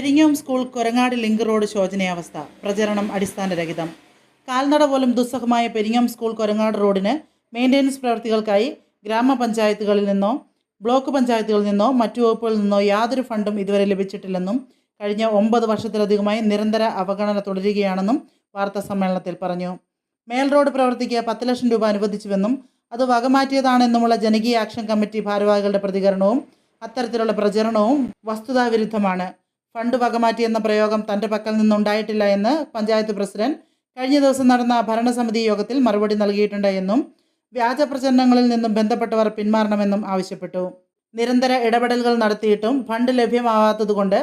Peringome school Korangad link road ശോചനീയാവസ്ഥ. പ്രചരണം അടിസ്ഥാനരഹിതം. കാൽനട പോലും ദുസ്സഹമായ പെരിങ്ങോം സ്കൂൾ കൊരങ്ങാട് റോഡിന് മെയിന്റെനൻസ് പ്രവൃത്തികൾക്കായി ഗ്രാമപഞ്ചായത്തുകളിൽ നിന്നോ ബ്ലോക്ക് പഞ്ചായത്തുകളിൽ നിന്നോ മറ്റു വകുപ്പുകളിൽ നിന്നോ യാതൊരു ഫണ്ടും ഇതുവരെ ലഭിച്ചിട്ടില്ലെന്നും കഴിഞ്ഞ ഒമ്പത് വർഷത്തിലധികമായി നിരന്തര അവഗണന തുടരുകയാണെന്നും വാർത്താ സമ്മേളനത്തിൽ പറഞ്ഞു. മേൽ റോഡ് പ്രവർത്തിക്ക് പത്ത് ലക്ഷം രൂപ അനുവദിച്ചുവെന്നും അത് വകമാറ്റിയതാണെന്നുമുള്ള ജനകീയ ആക്ഷൻ കമ്മിറ്റി ഭാരവാഹികളുടെ പ്രതികരണവും അത്തരത്തിലുള്ള പ്രചരണവും വസ്തുതാവിരുദ്ധമാണ്. ഫണ്ട് വകമാറ്റി എന്ന പ്രയോഗം തന്റെ പക്കൽ നിന്നുണ്ടായിട്ടില്ല എന്ന് പഞ്ചായത്ത് പ്രസിഡന്റ് കഴിഞ്ഞ ദിവസം നടന്ന ഭരണസമിതി യോഗത്തിൽ മറുപടി നൽകിയിട്ടുണ്ട് എന്നും വ്യാജ പ്രചരണങ്ങളിൽ നിന്നും ബന്ധപ്പെട്ടവർ പിന്മാറണമെന്നും ആവശ്യപ്പെട്ടു. നിരന്തര ഇടപെടലുകൾ നടത്തിയിട്ടും ഫണ്ട് ലഭ്യമാവാത്തതുകൊണ്ട്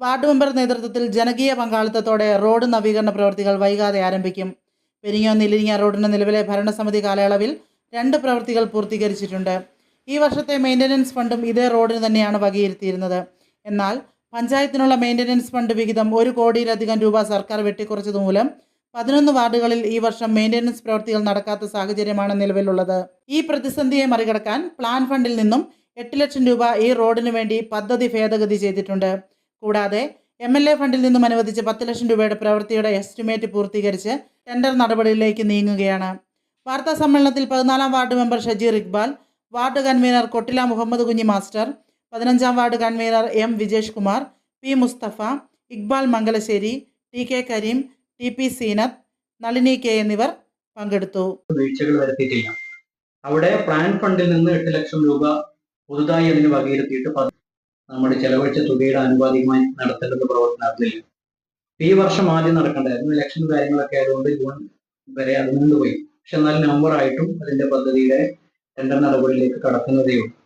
വാർഡ് മെമ്പർ നേതൃത്വത്തിൽ ജനകീയ പങ്കാളിത്തത്തോടെ റോഡ് നവീകരണ പ്രവൃത്തികൾ വൈകാതെ ആരംഭിക്കും. പെരിങ്ങോ നെല്ലിരിങ്ങ റോഡിന് നിലവിലെ ഭരണസമിതി കാലയളവിൽ രണ്ട് പ്രവൃത്തികൾ പൂർത്തീകരിച്ചിട്ടുണ്ട്. ഈ വർഷത്തെ മെയിന്റനൻസ് ഫണ്ടും ഇതേ റോഡിന് തന്നെയാണ് വകയിരുത്തിയിരുന്നത്. എന്നാൽ പഞ്ചായത്തിനുള്ള മെയിന്റനൻസ് ഫണ്ട് വിഹിതം ഒരു കോടിയിലധികം രൂപ സർക്കാർ വെട്ടിക്കുറച്ചതുമൂലം പതിനൊന്ന് വാർഡുകളിൽ ഈ വർഷം മെയിന്റനൻസ് പ്രവൃത്തികൾ നടക്കാത്ത സാഹചര്യമാണ് നിലവിലുള്ളത്. ഈ പ്രതിസന്ധിയെ മറികടക്കാൻ പ്ലാൻ ഫണ്ടിൽ നിന്നും എട്ട് ലക്ഷം രൂപ ഈ റോഡിന് വേണ്ടി പദ്ധതി ഭേദഗതി ചെയ്തിട്ടുണ്ട്. കൂടാതെ എം എൽ എ ഫണ്ടിൽ നിന്നും അനുവദിച്ച പത്ത് ലക്ഷം രൂപയുടെ പ്രവൃത്തിയുടെ എസ്റ്റിമേറ്റ് പൂർത്തീകരിച്ച് ടെൻഡർ നടപടിയിലേക്ക് നീങ്ങുകയാണ്. വാർത്താ സമ്മേളനത്തിൽ പതിനാലാം ward member Shajeer Iqbal ward convener Kottila Muhammad Kunhi master പതിനഞ്ചാം ward convener M Vijesh Kumar P Musthafa Iqbal Mangalassery T K Kareem T P Seenath Nalini K എന്നിവർ പങ്കെടുത്തു. വീഴ്ചകൾ വരുത്തിയിട്ടില്ല. അവിടെ പ്ലാൻ ഫണ്ടിൽ നിന്ന് എട്ട് ലക്ഷം രൂപ പുതുതായി അതിന് വകയിരുത്തിയിട്ട് നമ്മുടെ ചെലവഴിച്ച തുകയുടെ ആനുപാതികമായി നടത്തേണ്ടത് പ്രവർത്തനത്തിലില്ല. ഈ വർഷം ആദ്യം നടക്കേണ്ടായിരുന്നു. ഇലക്ഷൻ കാര്യങ്ങളൊക്കെ ആയതുകൊണ്ട് ജൂൺ വരെ അത് നീണ്ടുപോയി. പക്ഷെ എന്നാൽ നവംബർ ആയിട്ടും അതിന്റെ പദ്ധതിയുടെ രണ്ടാം നടപടിയിലേക്ക് കടക്കുന്നതേ ഉള്ളൂ. അപ്പൊ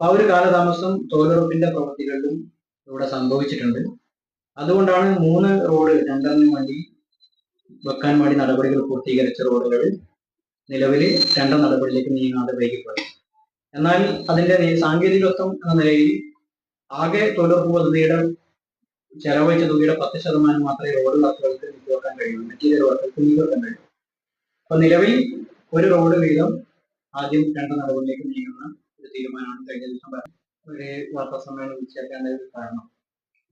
ആ ഒരു കാലതാമസം തൊഴിലുറപ്പിന്റെ പ്രവൃത്തികളിലും ഇവിടെ സംഭവിച്ചിട്ടുണ്ട്. അതുകൊണ്ടാണ് മൂന്ന് റോഡ് രണ്ടെണ്ണം വേണ്ടി വെക്കാൻ വേണ്ടി നടപടികൾ പൂർത്തീകരിച്ച റോഡുകൾ നിലവിൽ ടെൻഡർ നടപടിയിലേക്ക് നീങ്ങാതെ വൈകിപ്പോയി. എന്നാൽ അതിന്റെ സാങ്കേതികത്വം എന്ന നിലയിൽ ആകെ തൊഴിലുറപ്പ് പദ്ധതിയുടെ ചെലവഴിച്ച തുകയുടെ പത്ത് ശതമാനം മാത്രമേ റോഡ് വർക്കുകൾക്ക് നീക്കിവെക്കാൻ കഴിയൂ. മെറ്റീരിയൽ വർക്കുകൾക്ക് നീക്കിവെക്കാൻ കഴിയും. അപ്പൊ നിലവിൽ ഒരു റോഡ് വീതം ആദ്യം ടെൻഡർ നടപടിയിലേക്ക് നീങ്ങുന്ന തീരുമാനമാണ് കഴിഞ്ഞ ദിവസം. ഒരു വാർത്താ സമ്മേളനം വിളിച്ചേക്കേണ്ട ഒരു കാരണം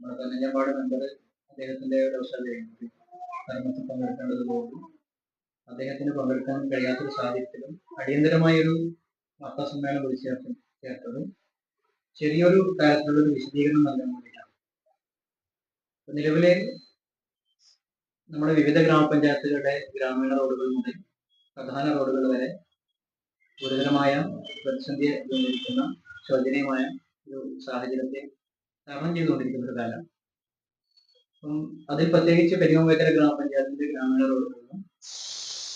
നമ്മുടെ പതിനഞ്ചാം വാർഡ് മെമ്പർ അദ്ദേഹത്തിന്റെ ഒരു അവസരം കർമ്മത്തിൽ പങ്കെടുക്കേണ്ടത് പോകും അദ്ദേഹത്തിന് പങ്കെടുക്കാൻ കഴിയാത്തൊരു സാഹചര്യത്തിലും അടിയന്തരമായൊരു വാർത്താ സമ്മേളനം വിളിച്ചേർത്ത് ചേർത്തതും ചെറിയൊരു തരത്തിലുള്ള ഒരു വിശദീകരണം നൽകാൻ വേണ്ടിയിട്ടാണ്. നിലവിലെ നമ്മുടെ വിവിധ ഗ്രാമപഞ്ചായത്തുകളുടെ ഗ്രാമീണ റോഡുകൾ മുതൽ പ്രധാന റോഡുകൾ വരെ ഗുരുതരമായ പ്രതിസന്ധിയെ കൊണ്ടിരിക്കുന്ന ശോചനീയമായ ഒരു സാഹചര്യത്തെ തരണം ചെയ്തുകൊണ്ടിരിക്കുന്ന ഒരു കാലം. അപ്പം അതിൽ പ്രത്യേകിച്ച് പെരിയോങ്കര ഗ്രാമപഞ്ചായത്തിന്റെ ഗ്രാമീണ റോഡുകളിലും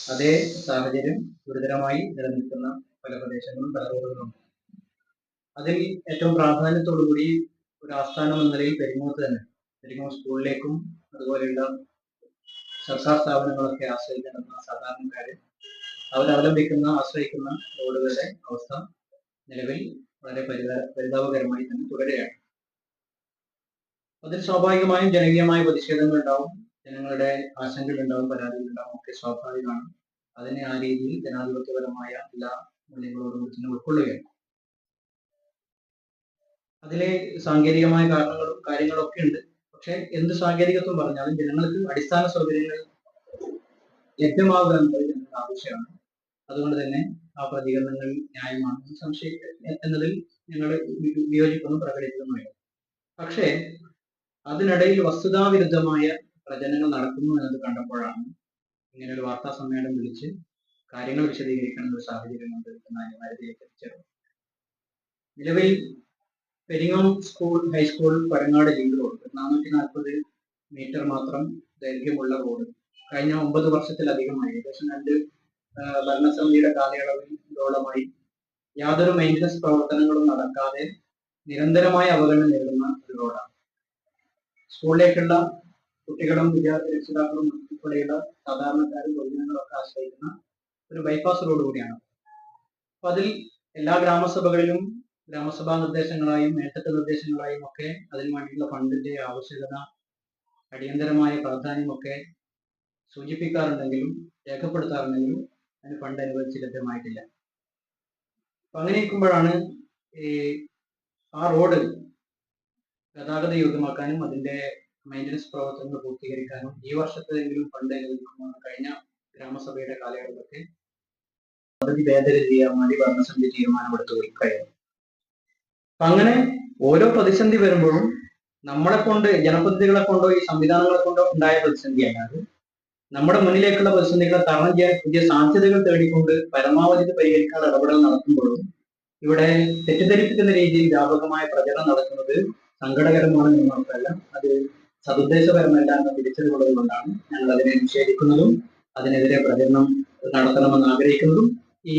അതേ സാഹചര്യം ഗുരുതരമായി നിലനിൽക്കുന്ന പല പ്രദേശങ്ങളും പല റോഡുകളും അതിൽ ഏറ്റവും പ്രാധാന്യത്തോടുകൂടി ഒരു ആസ്ഥാനം എന്ന നിലയിൽ പെരിങ്ങോത്ത് തന്നെ പെരിങ്ങോം സ്കൂളിലേക്കും അതുപോലെയുള്ള സർക്കാർ സ്ഥാപനങ്ങളൊക്കെ ആശ്രയിക്കുന്ന സാധാരണക്കാര് അവരവലംബിക്കുന്ന ആശ്രയിക്കുന്ന റോഡുകളുടെ അവസ്ഥ നിലവിൽ വളരെ പരിതാ പരിതാപകരമായി തന്നെ തുടരുകയാണ്. അതിൽ സ്വാഭാവികമായും ജനകീയമായ പ്രതിഷേധങ്ങൾ ഉണ്ടാവും. ജനങ്ങളുടെ പരാതികൾ ഉണ്ടാവും ഒക്കെ സ്വാഭാവികമാണ്. അതിനെ ആ രീതിയിൽ ജനാധിപത്യപരമായ എല്ലാ മൂല്യങ്ങളോടും തന്നെ ഉൾക്കൊള്ളുകയാണ്. അതിലെ സാങ്കേതികമായ കാരണങ്ങളും കാര്യങ്ങളൊക്കെ ഉണ്ട്. പക്ഷെ എന്ത് സാങ്കേതികത്വം പറഞ്ഞാലും ജനങ്ങൾക്ക് അടിസ്ഥാന സൗകര്യങ്ങൾ ലഭ്യമാവുക എന്നത് ജനങ്ങളുടെ ആവശ്യമാണ്. അതുകൊണ്ട് തന്നെ ആ പ്രതികരണങ്ങൾ ന്യായമാണ്. സംശയ എന്നതിൽ ഞങ്ങൾ വിയോജിപ്പൊന്നും പ്രകടിപ്പിക്കുന്നുമില്ല പക്ഷേ അതിനിടയിൽ വസ്തുതാവിരുദ്ധമായ പ്രചരണങ്ങൾ നടക്കുന്നു എന്നത് കണ്ടപ്പോഴാണ് ഇങ്ങനെ ഒരു വാർത്താ സമ്മേളനം വിളിച്ച് കാര്യങ്ങൾ വിശദീകരിക്കണം ഒരു സാഹചര്യമുണ്ട് എന്ന അനിവാര്യതയിലേക്ക് എത്തിച്ചേർന്നു നിലവിൽ Peringome school high school Parangad link road നാനൂറ്റി നാൽപ്പത് മീറ്റർ മാത്രം ദൈർഘ്യമുള്ള റോഡ് കഴിഞ്ഞ ഒമ്പത് വർഷത്തിലധികമായി ഏകദേശം രണ്ട് ഭരണസമിതിയുടെ കാലയളവിലോളമായി യാതൊരു മെയിന്റനൻസ് പ്രവർത്തനങ്ങളും നടക്കാതെ നിരന്തരമായ അവഗണന നേരിടുന്ന ഒരു റോഡാണ്. സ്കൂളിലേക്കുള്ള കുട്ടികളും വിദ്യാർത്ഥി രക്ഷിതാക്കളും ഉൾപ്പെടെയുള്ള സാധാരണക്കാരും പൊതുജനങ്ങളും ഒക്കെ ആശ്രയിക്കുന്ന ഒരു ബൈപ്പാസ് റോഡ് കൂടിയാണ്. അപ്പൊ അതിൽ എല്ലാ ഗ്രാമസഭകളിലും ഗ്രാമസഭാ നിർദ്ദേശങ്ങളായും മേൽത്തട്ട നിർദ്ദേശങ്ങളായും ഒക്കെ അതിനു വേണ്ടിയുള്ള ഫണ്ടിന്റെ ആവശ്യകത അടിയന്തരമായ പ്രാധാന്യമൊക്കെ സൂചിപ്പിക്കാറുണ്ടെങ്കിലും രേഖപ്പെടുത്താറുണ്ടെങ്കിലും അതിന് ഫണ്ട് അനുവദിച്ച് ലഭ്യമായിട്ടില്ല. അപ്പൊ അങ്ങനെ ഇരിക്കുമ്പോഴാണ് ഈ ആ റോഡ് ഗതാഗത യോഗ്യമാക്കാനും അതിന്റെ മെയിന്റനൻസ് പ്രവർത്തനങ്ങൾ പൂർത്തീകരിക്കാനും ഈ വർഷത്തെങ്കിലും ഫണ്ട് അനുവദിക്കുമെന്ന് കഴിഞ്ഞ ഗ്രാമസഭയുടെ കാലയളവൊക്കെ പദ്ധതി ഭേദഗതി ചെയ്യാൻ വേണ്ടി ഭരണസമിതി തീരുമാനമെടുത്തു കഴിഞ്ഞു അങ്ങനെ ഓരോ പ്രതിസന്ധി വരുമ്പോഴും നമ്മളെ കൊണ്ട് ജനപ്രതിനിധികളെ കൊണ്ടോ ഈ സംവിധാനങ്ങളെ കൊണ്ടോ ഉണ്ടായ പ്രതിസന്ധി അല്ലാതെ നമ്മുടെ മുന്നിലേക്കുള്ള പ്രതിസന്ധികളെ തരണം ചെയ്യാൻ പുതിയ സാധ്യതകൾ തേടിക്കൊണ്ട് പരമാവധി ഇത് പരിഹരിക്കാനുള്ള ഇടപെടൽ നടത്തുമ്പോഴും ഇവിടെ തെറ്റിദ്ധരിപ്പിക്കുന്ന രീതിയിൽ വ്യാപകമായ പ്രചരണം നടക്കുന്നത് സങ്കടകരമാണ് എന്ന് മാത്രമല്ല അത് സതുദ്ദേശപരമല്ല എന്ന തിരിച്ചറിവുള്ളത് കൊണ്ടാണ് ഞങ്ങൾ അതിനെ നിഷേധിക്കുന്നതും അതിനെതിരെ പ്രചരണം നടത്തണമെന്ന് ആഗ്രഹിക്കുന്നതും ഈ